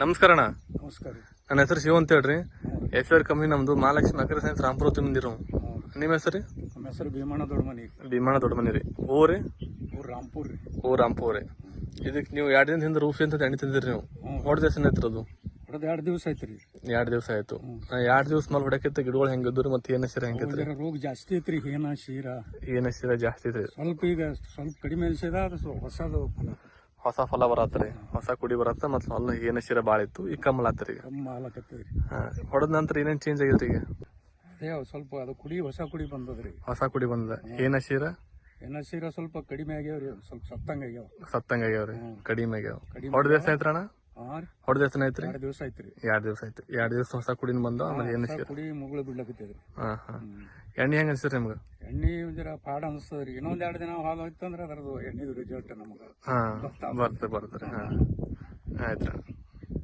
ನಮಸ್ಕಾರ ಅಣ್ಣ ನಮಸ್ಕಾರ. ನನ್ನ ಹೆಸರು ಶಿವ ಅಂತ ಹೇಳ್ರಿ. ಎಸ್ ಆರ್ ಕಂಪ್ನಿ ನಮ್ದು ಮಹಾಲಕ್ಷ್ಮಿ ಅಗ್ರ ಸೈನ್ಸ್ ರಾಮಪುರ ತಿಂದಿರೋ ನಿಮ್ಮ ಹೆಸರು ನಮ್ಮ ಹೆಸರು ಭೀಮಣ್ಣ ದೊಡ್ಡಮನಿ. ಭೀಮಣ್ಣ ದೊಡ್ಡ ಮನೆ ರೀ. ಊರಿ ಊರು ರಾಂಪುರ್ ರೀ. ಓ ರಾಮ್ಪುರ್ ರೀ. ಇದಕ್ಕೆ ನೀವು ಎರಡು ದಿನ ಹಿಂದೆ ರೂಫಿ ಅಂತ ಎಣ್ಣೆ ತಿಂದಿರಿ ನೀವು. ಹೊಡೆದ ದಿವಸ ಐತ್ರಿ ಅದು ಹೊಡೆದು ಎರಡು ದಿವಸ ಆಯ್ತು ರೀ. ಎರಡು ದಿವಸ ಆಯ್ತು. ಎರಡು ದಿವಸ ಮೇಲೆ ಹೊಡಕಿತ್ತ ಗಿಡಗಳು ಹೆಂಗಿದ್ರು ಮತ್ತೆ ಏನ ಶಿರ ಹೆಂಗೈತ್ರಿ ರೋಗ ಜಾಸ್ತಿ ಐತ್ರಿ ಏನ ಶೀರ. ಏನ ಶಿರ ಜಾಸ್ತಿ ಐತ್ರಿ? ಸ್ವಲ್ಪ ಈಗ ಸ್ವಲ್ಪ ಕಡಿಮೆ ಅನಿಸಿದ ಹೊಸದು ಹೊಸ ಫಲ ಬರತ್ರಿ ಹೊಸ ಕುಡಿ ಬರತ್ತ ಮತ್ತ ಹೊಲ ಏನ ಶಿರ ಬಾಳ ಇತ್ತು ಈಗ ಕಮ್ಮಲ್ ಆತ್ರಿ ಕಮ್ಮಿ ಹೊಡೆದ ನಂತರ ಏನೇನ್ ಚೇಂಜ್ ಆಗಿದ್ರಿ ಈಗ? ಅದೇ ಸ್ವಲ್ಪ ಅದು ಕುಡಿ ಹೊಸ ಕುಡಿ ಬಂದದ್ರಿ. ಹೊಸ ಕುಡಿ ಬಂದ. ಏನ ಶಿರ? ಏನ ಶಿರ ಸ್ವಲ್ಪ ಕಡಿಮೆ ಆಗ್ಯಾವ್ರಿ ಸ್ವಲ್ಪ ಸತ್ತಂಗ ಆಗ್ಯಾವ. ಸತ್ತಂಗ ಆಗ್ಯಾವ್ರಿ. ಕಡಿಮೆ ಆಗ್ಯಾವ. ಹೊಡೆದ ದಿವಸ ಐತ್ರಿ ಅಣ್ಣ ಹೊಡೆದ ದಿವಸ ಐತ್ರಿ? ಎರಡು ದಿವಸ ಆಯ್ತು ರೀ ಎರಡ್ ದಿವಸ ಐತ್ರಿ. ಎರಡ್ ದಿವಸ ಹೊಸ ಕುಡಿನ ಬಂದು ಆಮೇಲೆ ಏನ ಶಿರ? ಕುಡಿ ಮುಗುಳು ಬಿಡ್ಲಕತ್ತಿದ್ರಿ. ಹಾ ಹಾ. ಎಣ್ಣೆ ಹೆಂಗ ಅನ್ಸಿರಿ ನಿಮ್ಗೆ? ಎಣ್ಣೆ ಜರ ಪಾಡ ಅನಿಸ್ತದ್ರಿ ಇನ್ನೊಂದ್ ಎರಡು ದಿನ ಹಾಲು ಹೋಯ್ತಂದ್ರ ಅದ್ರದ್ದು ಎಣ್ಣೆದು ರಿಸಲ್ಟ್ ನಮ್ಗೆ ಹಾ ಬರ್ತದೆ ಬರ್ತದೆ ಹಾ. ಆಯ್ತು